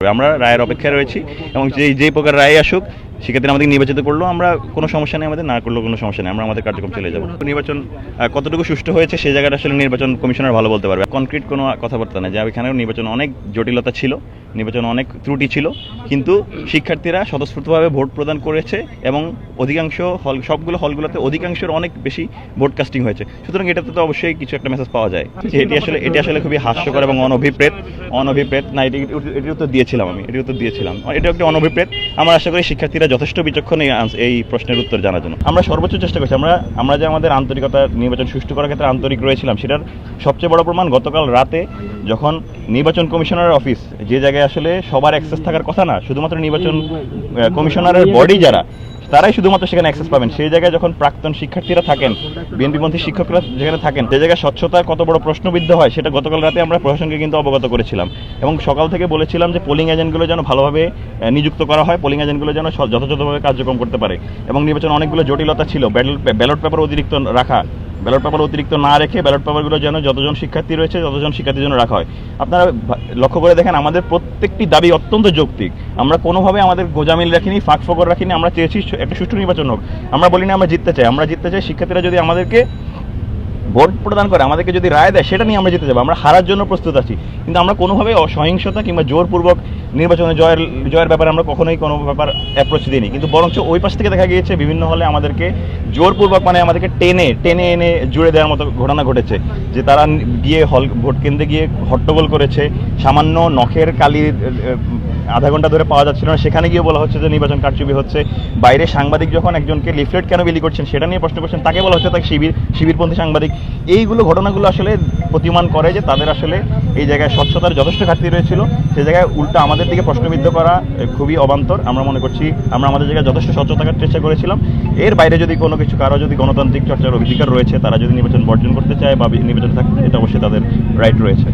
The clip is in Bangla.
আমরা রায়ের অপেক্ষায় রয়েছি এবং যেই যেই প্রকার রায় আসুক সেক্ষেত্রে আমাদের নির্বাচিত করলেও আমরা কোনো সমস্যা নেই আমাদের না করলেও কোনো সমস্যা নেই আমরা আমাদের কার্যক্রম চলে যাব। নির্বাচন কতটুকু সুষ্ঠু হয়েছে সেই জায়গাটা আসলে নির্বাচন কমিশনার ভালো বলতে পারবে। কনক্রিট কোনো কথাবার্তা নেই যে এখানেও নির্বাচন অনেক জটিলতা ছিল নির্বাচন অনেক ত্রুটি ছিল কিন্তু শিক্ষার্থীরা স্বতঃস্ফূর্তভাবে ভোট প্রদান করেছে এবং অধিকাংশ হল সবগুলো হলগুলোতে অধিকাংশের অনেক বেশি ভোট কাস্টিং হয়েছে। সুতরাং এটাতে তো অবশ্যই কিছু একটা মেসেজ পাওয়া যায়। যে এটি আসলে এটি আসলে খুবই হাস্যকর এবং অনভিপ্রেত অনভিপ্রেত না এটি এটি উত্তর দিয়েছিলাম আমি এটি উত্তর দিয়েছিলাম। এটা একটি অনভিপ্রেত। আমরা আশা করি শিক্ষার্থীরা যথেষ্ট বিচক্ষণ এই এই প্রশ্নের উত্তর জানার জন্য। আমরা সর্বোচ্চ চেষ্টা করছি। আমরা আমরা যে আমাদের আন্তরিকতা নির্বাচন সুষ্ঠু করার ক্ষেত্রে আন্তরিক রয়েছিলাম, সেটার সবচেয়ে বড় প্রমাণ গতকাল রাতে যখন নির্বাচন কমিশনারের অফিস, যে জায়গায় আসলে সবার অ্যাক্সেস থাকার কথা না, শুধুমাত্র নির্বাচন কমিশনারের বডি যারা তারাই শুধুমাত্র সেখানে অ্যাক্সেস পাবেন। সেই জায়গায় যখন প্রাক্তন শিক্ষার্থীরা থাকেন বিএনপিপন্থী শিক্ষকরা যেখানে থাকেন, যে জায়গায় স্বচ্ছতার কত বড় প্রশ্নবিদ্ধ হয়, সেটা গতকাল রাতে আমরা প্রশাসনকে কিন্তু অবগত করেছিলাম। এবং সকাল থেকে বলেছিলাম যে পোলিং এজেন্টগুলো যেন ভালোভাবে নিযুক্ত করা হয় পোলিং এজেন্টগুলো যেন যথাযথভাবে কার্যক্রম করতে পারে। এবং নির্বাচন অনেকগুলো জটিলতা ছিল। ব্যালট পেপার অতিরিক্ত রাখা ব্যালট পেপার অতিরিক্ত না রেখে ব্যালট পেপারগুলো যেন যতজন শিক্ষার্থী রয়েছে, ততজন শিক্ষার্থীর জন্য রাখা হয়। আপনারা লক্ষ্য করে দেখেন, আমাদের প্রত্যেকটি দাবি অত্যন্ত যৌক্তিক। আমরা কোনোভাবে আমাদের গোজামিল রাখিনি, ফাঁক ফকর রাখিনি, আমরা চেয়েছি একটা সুষ্ঠু নির্বাচন হোক। আমরা বলি না আমরা জিততে চাই, আমরা জিততে চাই শিক্ষার্থীরা যদি আমাদেরকে ভোট প্রদান করে, আমাদেরকে যদি রায় দেয়, সেটা নিয়ে আমরা জিতে যাব। আমরা হারার জন্য প্রস্তুত আছি। কিন্তু আমরা কোনোভাবে অসহিংসতা কিংবা জোরপূর্বক নির্বাচনে জয়ের জয়ের ব্যাপারে আমরা কখনোই কোনো ব্যাপার অ্যাপ্রোচ দিইনি। কিন্তু বরঞ্চ ওই পাশ থেকে দেখা গিয়েছে, বিভিন্ন হলে আমাদেরকে জোরপূর্বক মানে আমাদেরকে টেনে টেনে এনে জুড়ে দেওয়ার মতো ঘটনা ঘটেছে। যে তারা গিয়ে হল, ভোট কেন্দ্রে গিয়ে হট্টগোল করেছে। সামান্য নখের কালি আধা ঘণ্টা ধরে পাওয়া যাচ্ছিল না। সেখানে গিয়ে বলা হচ্ছে যে নির্বাচন কারচুপি হচ্ছে। বাইরে সাংবাদিক যখন একজনকে লিফলেট কেন বিলি করছেন, সেটা নিয়ে প্রশ্ন করছেন, তাকে বলা হচ্ছে তাকে শিবির, শিবিরপন্থী সাংবাদিক এইগুলো ঘটনাগুলো আসলে প্রতিমান করে যে তাদের আসলে এই জায়গায় স্বচ্ছতার যথেষ্ট ঘাটতি রয়েছিল। সেই জায়গায় উল্টা আমাদের দিকে প্রশ্নবিদ্ধ করা খুবই অবান্তর। আমরা মনে করছি আমরা আমাদের জায়গায় যথেষ্ট স্বচ্ছ থাকার চেষ্টা করেছিলাম। এর বাইরে যদি কোনো কিছু, কারও যদি গণতান্ত্রিক চর্চার অধিকার রয়েছে, তারা যদি নির্বাচন বর্জন করতে চায় বা নির্বাচন থাকতে এটা অবশ্যই তাদের রাইট রয়েছে।